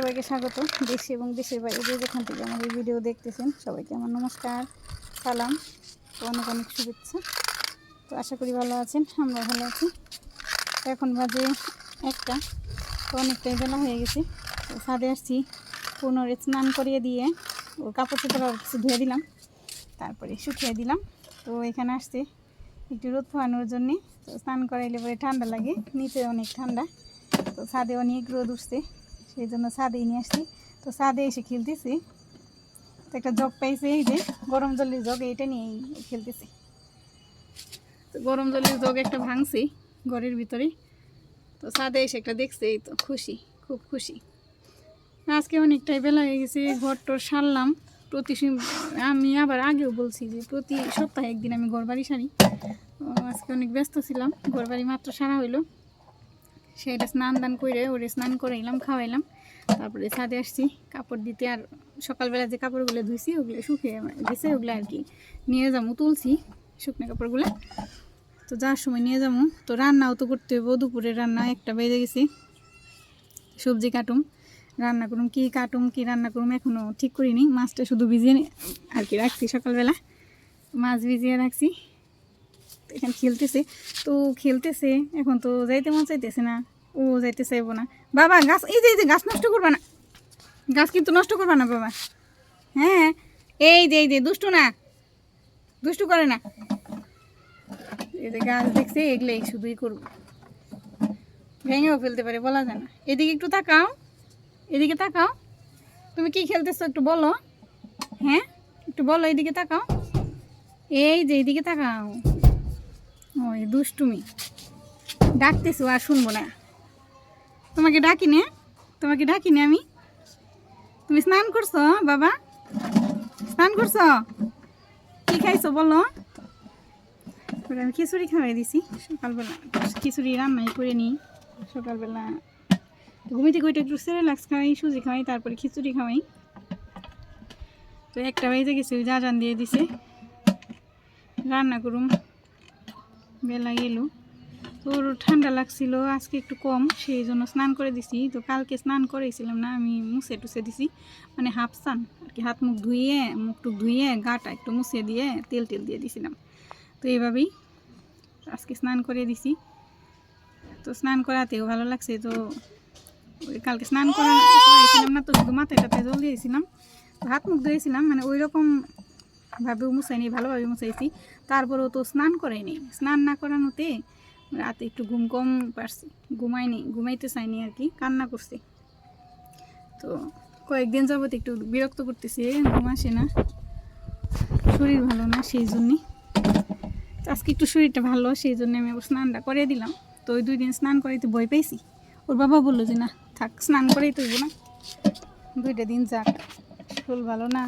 সবাইকে স্বাগত, দেশে এবং দেশের বাইরে যে যেখান থেকে আমার এই ভিডিও দেখতেছেন, সবাইকে আমার নমস্কার, সালাম অনেক অনেক শুভেচ্ছা। তো আশা করি ভালো আছেন আমরা ভালো আছি। এখন বাজে একটা, তো অনেকটাই বেলা হয়ে গেছে। তো ছাদে আসছি, পুনরে স্নান করিয়ে দিয়ে ও কাপড় চোপড় কিছু ধুয়ে দিলাম, তারপরে শুকিয়ে দিলাম। তো এখানে আসছে একটু রোদ পোহানোর জন্যে, তো স্নান করাইলে পরে ঠান্ডা লাগে, নিচে অনেক ঠান্ডা। তো ছাদে অনেক রোদ উঠছে। সেই জন্য ছাদেই নিয়ে আসছি। তো ছাদে এসে খেলতেছি। তো একটা জগ পাইছে, এই যে গরম জলের জগ, এইটা নিয়েই খেলতেছি। তো গরম জলের জগ একটা ভাঙছি ঘরের ভিতরে। তো ছাদে এসে একটা দেখছি, এই তো খুশি, খুব খুশি। আজকে অনেকটাই বেলা হয়ে গেছে, ঘর টর সারলাম। প্রতি আমি আবার আগেও বলছি যে প্রতি সপ্তাহে একদিন আমি ঘর বাড়ি সারি আজকে অনেক ব্যস্ত ছিলাম ঘর বাড়ি মাত্র সারা হইল। সেটা স্নান দান করে ওরে স্নান করাইলাম, খাওয়াইলাম। তারপরে ছাদে আসছি, কাপড় দিতে আর সকালবেলা যে কাপড়গুলো ধুইছি, ওগুলো শুকিয়ে গেছে, ওগুলো আর কি নিয়ে যাব তুলছি শুকনো কাপড়গুলো। তো যাওয়ার সময় নিয়ে যাব তো রান্নাও তো করতে হইব দুপুরে রান্না একটা বেজে গেছি। সবজি কাটুম, রান্না করুম, কি কাটুম, কি রান্না করুম এখনও ঠিক করিনি। মাছটা শুধু ভিজিয়ে আর কি রাখছি সকালবেলা। মাছ ভিজিয়ে রাখছি। এখানে খেলতেছে। তো খেলতেছে, এখন তো যাইতে মন চাইতেছে না। ও যাইতে চাইব না। বাবা, গাছ, এই যে গাছ নষ্ট করবা না। গাছ কিন্তু নষ্ট করবা না, বাবা। হ্যাঁ এই যে এই যে, দুষ্টু না। দুষ্টু করে না। এই যে, গাছ দেখছে এগুলোই শুধুই করব। ভেঙেও ফেলতে পারে, বলা যায় না। এদিকে একটু তাকাও। এদিকে তাকাও। তুমি কি খেলতেছো একটু বলো। হ্যাঁ একটু বলো, এদিকে তাকাও। এই যে, এদিকে তাকাও। ওই দুষ্টুমি। ডাকতেছো আর শুনব না। তোমাকে ডাকি নে তোমাকে ডাকি নে আমি। তুমি স্নান করছ, বাবা? স্নান করছ? কি খাইছো বলো? আমি খিচুড়ি খাওয়াই দিছি। সকালবেলা খিচুড়ি রান্নাই করে নিই। সকালবেলা ঘুমিতে ঘুমিতে একটু সেরেলাক্স খাওয়াই সুজি খাওয়াই তারপরে খিচুড়ি খাওয়াই। তো একটা বাজে গেছে যা জান দিয়ে দিছে। রান্না করুম। বেলা গেল। তোর ঠান্ডা লাগছিল, আজকে একটু কম, সেই জন্য স্নান করে দিছি। তো কালকে স্নান করেছিলাম না, আমি মুছে টুছে দিছি। মানে হাফ স্নান আর কি হাত মুখ ধুইয়ে, মুখ টুক ধুইয়ে, গাটা একটু মুছে দিয়ে তেল টেল দিয়ে দিছিলাম। তো এইভাবেই আজকে স্নান করে দিছি। তো স্নান করাতেও ভালো লাগছে, তো কালকে স্নান করা করেছিলাম না, তো শুধু মাথায় টাথায় জল দিয়েছিলাম। হাত মুখ ধুয়েছিলাম মানে ওই রকম ভাবেও মুছাইনি, ভালোভাবে মুছাইছি। তারপরেও তো স্নান করাইনি স্নান না করানোতে রাতে একটু ঘুম কম পারছি। ঘুমাইনি, ঘুমাইতে চাইনি আর কি, কান্না করছে। তো কয়েকদিন যাবত একটু বিরক্ত করতেছি ঘুম আসে না। শরীর ভালো না সেই জন্যে। আজকে একটু শরীরটা ভালো, সেই জন্য আমি আবার স্নানটা করে দিলাম। তো ওই দুই দিন স্নান করাইতে ভয় পাইছি। ওর বাবা বলল যে, না, থাক, স্নান করেই তৈব না। দুইটা দিন যাক, শরীর ভালো না।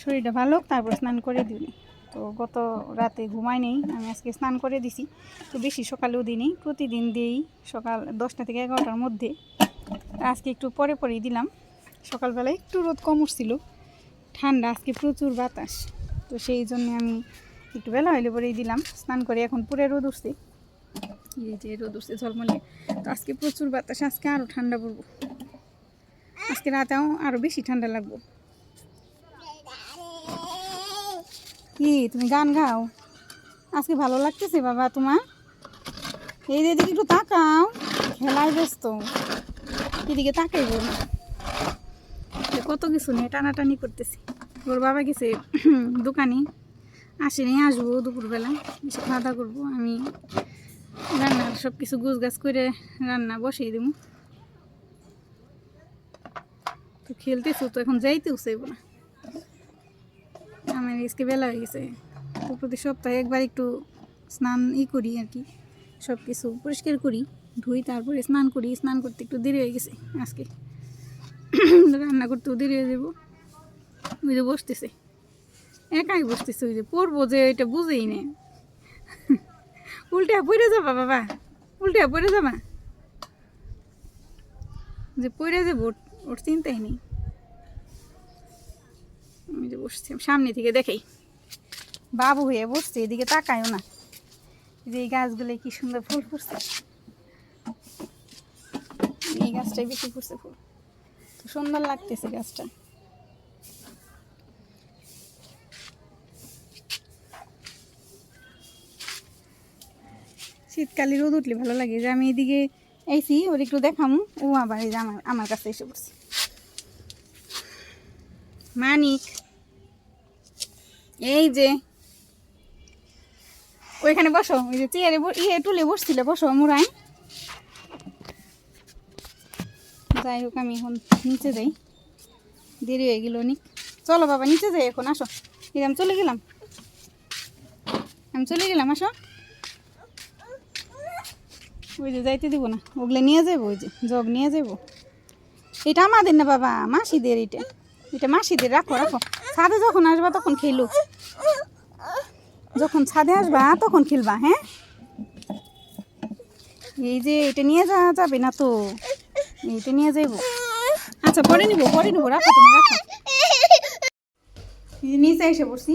শরীরটা ভালো তারপর স্নান করে দিবি। তো গত রাতে ঘুমাই নেই, আমি আজকে স্নান করে দিছি। তো বেশি সকালেও দিই প্রতিদিন দিই সকাল দশটা থেকে এগারোটার মধ্যে। আজকে একটু পরে পরেই দিলাম। সকালবেলায় একটু রোদ কম উঠছিল, ঠান্ডা, আজকে প্রচুর বাতাস। তো সেই জন্য আমি একটু বেলা হইলে পরেই দিলাম, স্নান করে এখন পুরে রোদ উঠছে। এই যে রোদ উঠছে ঝলমলে। তো আজকে প্রচুর বাতাস, আজকে আরও ঠান্ডা পড়ব। আজকে রাতেও আরও বেশি ঠান্ডা লাগবো। কি, তুমি গান গাও? আজকে ভালো লাগতেছে বাবা তোমার? এই যে এদিকে একটু তাকাও, খেলায় ব্যস্ত। এদিকে তাকাইব কত কিছু নিয়ে টানাটানি করতেছি। ওর বাবা গেছে দোকানে। আসেনি, আসব দুপুরবেলা। এসে খাওয়া দাওয়া করব। আমি রান্নার সব কিছু গুছ গাছ করে রান্না বসিয়ে দেবো। তো খেলতেছো তো, এখন যাইতেও চাইব না। আমার আজকে বেলা হয়ে গেছে। তো প্রতি সপ্তাহে একবার একটু স্নান ই করি আর কি। সব কিছু পরিষ্কার করি, ধুই তারপরে স্নান করি। স্নান করতে একটু দেরি হয়ে গেছে আজকে। রান্না করতেও দেরি হয়ে যাব। ওই যে বসতেছে। একাই বসতেছে ওই যে। পড়ব যে ওইটা বুঝেই নে। উল্টা পড়ে যাবা বাবা। উল্টা পড়ে যাবা। যে পড়ে যাব ওর চিন্তাই নেই। আমি যে বসছি সামনে থেকে দেখেই। বাবু হয়ে বসছে, এদিকে তাকায়ও না। যে এই গাছগুলো কি সুন্দর ফুল ফুটছে। এই গাছটাই বেশি ফুটছে ফুল। সুন্দর লাগতেছে গাছটা। শীতকালে রোদ উঠলে ভালো লাগে, যে আমি এদিকে এসি, ওর একটু দেখামু। ও আবার আমার আমার কাছে এসে পড়ছে। মানিক। এই যে। ওইখানে বসো, ওই যে চেয়ারে ইয়ে টুলে বসছিলে, বসো মুরাই যাই হোক, আমি এখন নিচে যাই। দেরি হয়ে গেল অনেক। চলো বাবা, নিচে যাই এখন, আসো। এই আমি চলে গেলাম। আমি চলে গেলাম, আসো। ওই যে যাইতে দিব না, ওগুলো নিয়ে যাব, ওই যে জগ নিয়ে যাব। এটা আমাদের না বাবা, মাসিদের এটা। এটা মাসিদের, রাখো রাখো। ছাদে যখন আসবা তখন খেলো। যখন ছাদে আসবা তখন খেলবা হ্যাঁ? এই যে এটা নিয়ে যাওয়া যাবে না তো। এইটা নিয়ে যাইবো। আচ্ছা পরে নিবো পরে নিবো, রাখো তুমি, রাখো। নিচে এসে পড়ছি।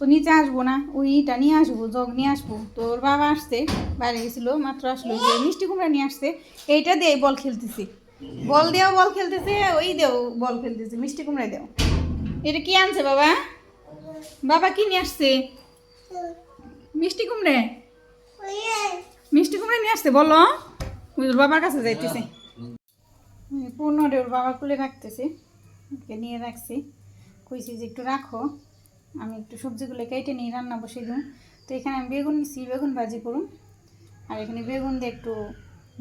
তো নিচে আসব না, ওই ইটা নিয়ে আসব, জগ নিয়ে আসব। তোর বাবা আসছে, বাইরে গেছিল, মাত্র আসলো যে মিষ্টি কুমড়া নিয়ে আসছে। এইটা দিয়ে বল খেলতেছি। বল দিয়েও বল খেলতেছে, ওই দেও বল খেলতেছে, মিষ্টি কুমড়া দেও এটা কি আনছে বাবা? বাবা কি নিয়ে আসছে? মিষ্টি কুমড়ে? মিষ্টি কুমড়ে নিয়ে আসছে, বলো। ওর বাবার কাছে যাইতেছে। পূর্ণরে ওর বাবা কুলে রাখতেছে। ওকে নিয়ে রাখছি। কইছি যে একটু রাখো। আমি একটু সবজিগুলো কেটে নিই রান্না বসে দিই। তো এখানে আমি বেগুন নিচ্ছি বেগুন ভাজি করুন আর এখানে বেগুন দিয়ে একটু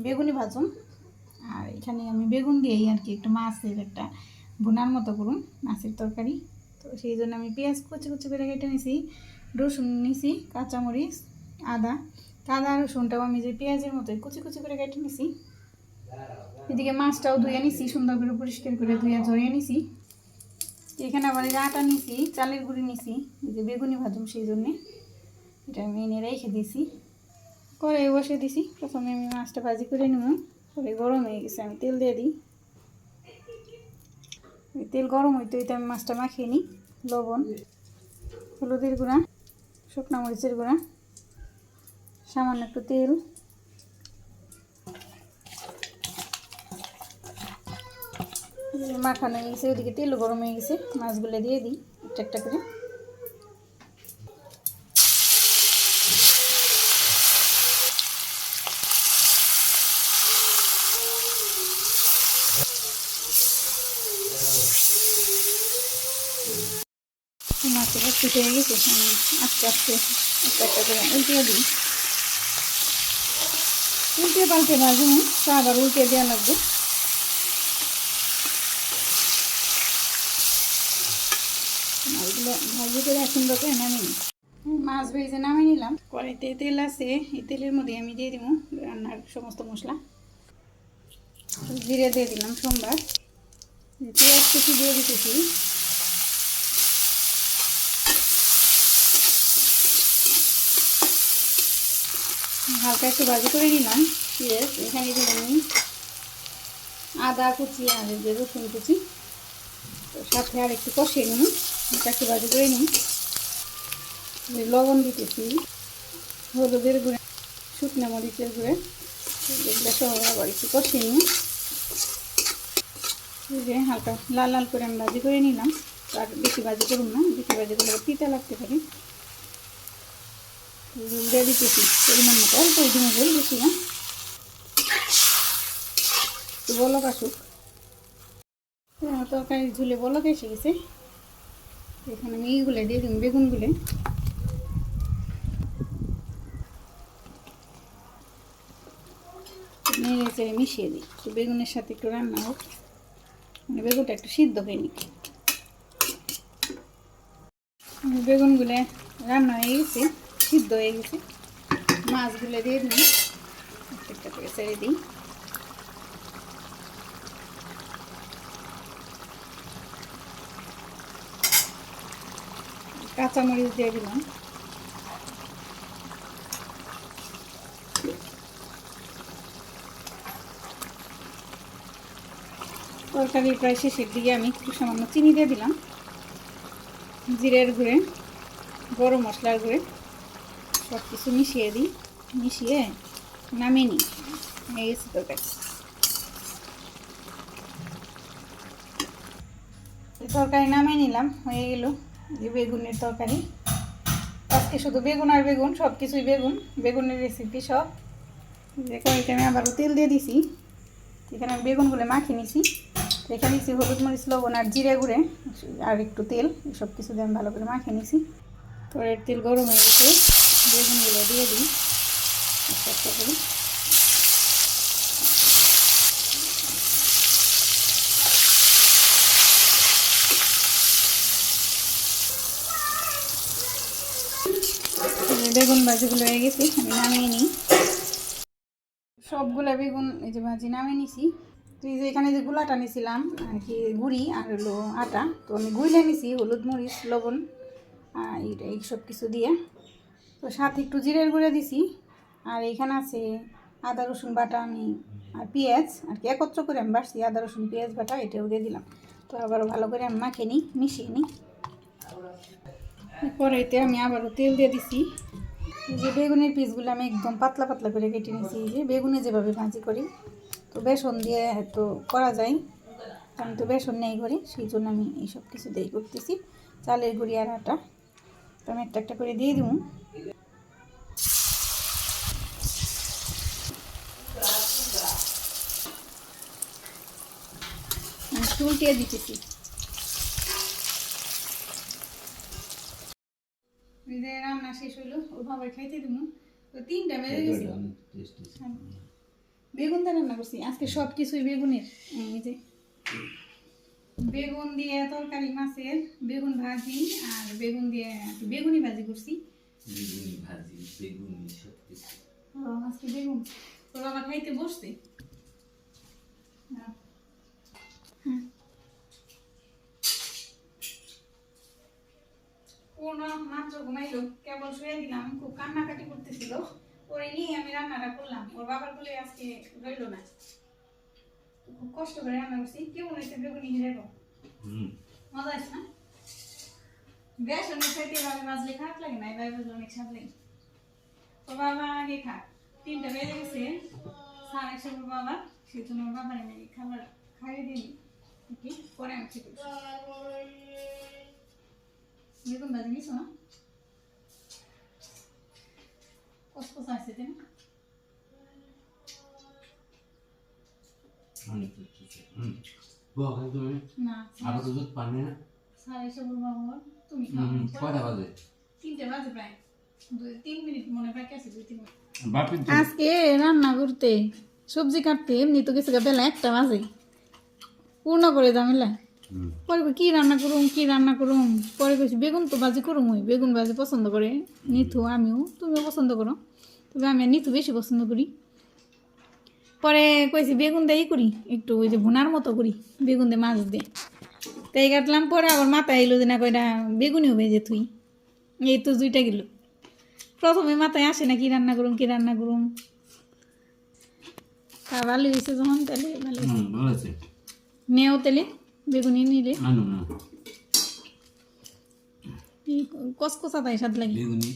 বেগুনি ভাজুন আর এখানে আমি বেগুন দিয়েই আর কি একটু মাছের একটা বোনার মতো করুন, মাছের তরকারি। তো সেই জন্য আমি পেঁয়াজ কুচি কুচি করে কেটে নিছি, রসুন নিছি, কাঁচামরিচ, আদা। আদা রসুনটাও আমি যে পেঁয়াজের মতোই কুচি কুচি করে কেটে নিছি। এদিকে মাছটাও ধুয়ে নিছি, সুন্দর করে পরিষ্কার করে ধুয়ে ঝরিয়ে নিছি। এখানে আবার আটা নিছি, চালের গুঁড়ি নিছি যে বেগুনি ভাজুম সেই জন্যে। এটা আমি এনে রেখে দিছি। করে বসে দিছি, প্রথমে আমি মাছটা ভাজি করে নেব। পরে গরম হয়ে গেছে, আমি তেল দিয়ে দিই। তেল গরম হইতে হইতে আমি মাছটা মাখিয়ে নিই, লবণ, হলুদের গুঁড়া, শুকনো মরিচের গুঁড়া, সামান্য একটু তেল। মাখানো হয়ে গেছে ওদিকে তেল গরম হয়ে গেছে, মাছগুলো দিয়ে দিই, একটা একটা করে। একটু গেছে আস্তে আস্তে একটা একটা করে উল্টিয়ে দিই। উল্টে পাল্টে ভাজুন তো আবার উল্টে দেওয়া লাগবে। ভাজি করে সুন্দর করে মাছ ভেজে নামিয়ে নিলাম। কড়াইতে তেল আছে, এই তেলের মধ্যে আমি দিয়ে দিব রান্নার সমস্ত মশলা। জিরে দিয়ে দিলাম সোমবার। পেঁয়াজ কিছু দিয়ে দিতেছি। হালকা একটু ভাজি করে নিলাম। পেঁয়াজ এখানে দিলাম আমি আদা কুচি আর যে রসুন কুচি সাথে আর একটু কষিয়ে নিন এটা একটু ভাজি করে নিন লবণ দিতেছি, হলুদের গুঁড়ে, শুকনো মরিচের গুঁড়ে, এগুলো সহ আবার একটু কষিয়ে নিন যে হালকা লাল লাল করে আমি ভাজি করে নিলাম। আর বেশি ভাজি করুন না, বেশি ভাজি করলে তিতা লাগতে পারে। দিয়ে দিতেছি পরিমাণ মতো, অল্প দিনে জল বেশি না বলক আসুক। তরকারি ঝুলে বলক এসে গেছে। এখানে আমি এইগুলো দিয়ে দিন বেগুনগুলো। নেড়ে চেড়ে মিশিয়ে দিই, একটু বেগুনের সাথে একটু রান্না হোক। মানে বেগুনটা একটু সিদ্ধ হয়ে আমি বেগুনগুলো রান্না হয়ে গেছে। সিদ্ধ হয়ে গেছে। মাছগুলো দিয়ে একটা একটা করে ছেড়ে দিই। কাঁচামরিচ দিয়ে দিলাম। তরকারি প্রায় শেষের দিকে আমি একটু সামান্য চিনি দিয়ে দিলাম। জিরের গুঁড়ে, গরম মশলার গুঁড়ে। সব কিছু মিশিয়ে দিই। মিশিয়ে নামিয়ে নিই। হয়ে গেছে তরকারি তরকারি নামিয়ে নিলাম, হয়ে গেল। যে বেগুনের তরকারি। আজকে শুধু বেগুন আর বেগুন সব কিছুই বেগুন। বেগুনের রেসিপি সব। যে কড়াইতে আমি আবারও তেল দিয়ে দিছি। এখানে আমি বেগুনগুলো মাখিয়ে নিছি। এখানে দিচ্ছি হলুদ মরিচ, লবণ আর জিরে গুঁড়ে আর একটু তেল। সব কিছু দিয়ে আমি ভালো করে মাখিয়ে নিছি। তো এর তেল গরম হয়ে গেছে। বেগুনগুলো দিয়ে দিই। করে। বেগুন ভাজিগুলো হয়ে গেছে, আমি নামিয়ে নিই। সবগুলো বেগুন, এই যে ভাজি নামিয়ে নিছি। তো এই যে এখানে যে গুলাটা নিছিলাম, আর কি গুড়ি আর হলো আটা, তো আমি গুইলে নিছি হলুদ মরিচ, লবণ আর এই সব কিছু দিয়ে। তো সাথে একটু জিরের গুঁড়ে দিছি। আর এখানে আছে আদা, রসুন বাটা আমি, আর পেঁয়াজ। আর কি একত্র করে আমি বাড়ছি আদা, রসুন, পেঁয়াজ, বাটা, এটাও দিয়ে দিলাম। তো আবারও ভালো করে আমি মাখে নিই, মিশিয়ে নিই। কড়াইতে আমি আবারও তেল দিয়ে দিছি। যে বেগুনের পিসগুলো আমি একদম পাতলা পাতলা করে কেটে নিয়েছি যে বেগুনে যেভাবে ভাজি করি। তো বেসন দিয়ে তো করা যায়, আমি তো বেসন নেই করি সেই জন্য আমি এই সব কিছু দিয়ে করতেছি। চালের গুঁড়ি আর আটা। তো আমি একটা একটা করে দিয়ে দিব। উল্টিয়ে দিতেছি। রান্না শেষ হইল ওভাবে খাইতে দিব তো তিনটা বেজে গেছে। বেগুন দিয়ে রান্না করছি। আজকে সব কিছুই বেগুনের। এই যে বেগুন দিয়ে তরকারি মাছের বেগুন ভাজি আর বেগুন দিয়ে একটু বেগুনি ভাজি করছি। বেগুনি ভাজি বেগুনি সব কিছু ও, আজকে বেগুন। তো বাবা খাইতে বসছে। হ্যাঁ। পূর্ণ মাত্র ঘুমাইলো কেবল শুয়ে দিলাম খুব কান্নাকাটি করতেছিল। পরে নিয়ে আমি রান্নাটা করলাম। ওর বাবার বলে আজকে রইল না। খুব কষ্ট করে রান্না করছি। কেমন হয়েছে বেগুনি হুম। মজা আছে না? বেশ অনেক খাইতে এভাবে বাজলে খারাপ লাগে না এভাবে বাজলে অনেক স্বাদ লাগে। তো বাবা আগে খা তিনটা বেজে গেছে। সাড়ে একশো বাবা সেই জন্য ওর বাবার আমি খাবার খাইয়ে দিই কি? পরে আমি খেতে বসি। বেগুন ভাজি নিছো না কসকস আছে তাই না অনেক কিছু হুম বকা তুমি না আরও তো দুধ পানি না সাড়ে একশো বাবা তুমি খাও হুম কয়টা বাজে তিনটে বাজে প্রায় তিন মিনিট মনে বাকি আছে দুই তিন মিনিট আজকে রান্না করতে সবজি কাটতে এমনি তো গা বেলা একটা বাজে পূর্ণ করে দামিলা পরে কি রান্না করুম কি রান্না করুম? পরে কইছি বেগুন তো ভাজি করুম ওই বেগুন ভাজি পছন্দ করে। নিথু আমিও তুমিও পছন্দ করো। তবে আমি নিথু বেশি পছন্দ করি। পরে কইছি বেগুন দিয়ে করি একটু ওই যে ভুনার মতো করি বেগুন দিয়ে মাছ দিয়ে তাই কাটলাম পরে আবার মাথায় এলো যে না কয়টা বেগুনিও ভেজে থুই। এই তো দুইটা গেল। প্রথমে মাথায় আসে না কি রান্না করুম কি রান্না করুম? তা ভালো হয়েছে যখন তাহলে ভালো মেয়েও তেলে। বেগুনি নিলে? আনো না কসকসা তাই স্বাদ লাগে। বেগুনি।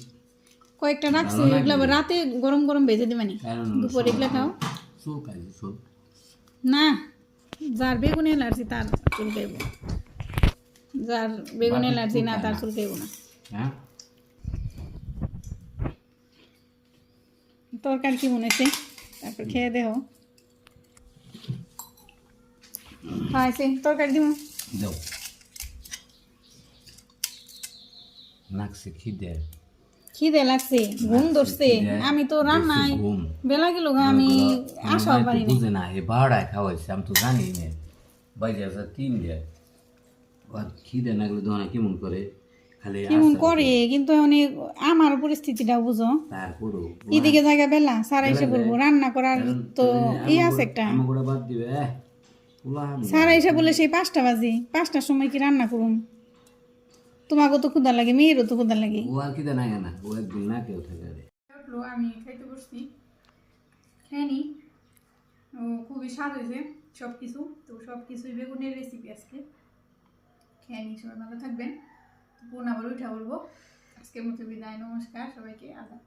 কয়েকটা রাখছি এগুলো রাতে গরম গরম ভেজে দিবানি কারণ দুপুরে এগুলো খাও। না যার বেগুন এলার্জি তার চুল খাইব। যার বেগুন এলার্জি না তার চুল খাইব না। হ্যাঁ? তরকারি কি মনে হচ্ছে তারপর খেয়ে দেহ খাইছে তরকারি দিব দাও। লাগছে খিদে। খিদে লাগছে ঘুম ধরছে। আমি তো রান্নাই বেলা গেল আমি আসাও পারি না বুঝে না এ খাওয়াইছে আমি তো জানি না। আছে তিন আর খিদে না গেলে দোকানে কেমন করে? খালি কেমন করে? কিন্তু অনেক আমার পরিস্থিতিটা বুঝো। তারপরও এদিকে জায়গা বেলা সারা এসে বলব রান্না করার তো ই আছে একটা। আমাকে বাদ দিবে। সারা এসে বলে সেই পাঁচটা বাজে। পাঁচটার সময় কি রান্না করুন তোমাকেও তো ক্ষুদা লাগে মেয়েরও তো ক্ষুদা লাগে। ও আর খিদে নাই না ও একদিন না কেউ থাকে আমি খাইতে বসছি। খেয়ে নি। ও খুবই স্বাদ হয়েছে সব কিছু তো সব কিছুই বেগুনের রেসিপি আজকে। খেয়ে নি সবাই ভালো থাকবেন। পুনঃ আবার উঠা বলব। আজকের মতো বিদায় নমস্কার সবাইকে আদা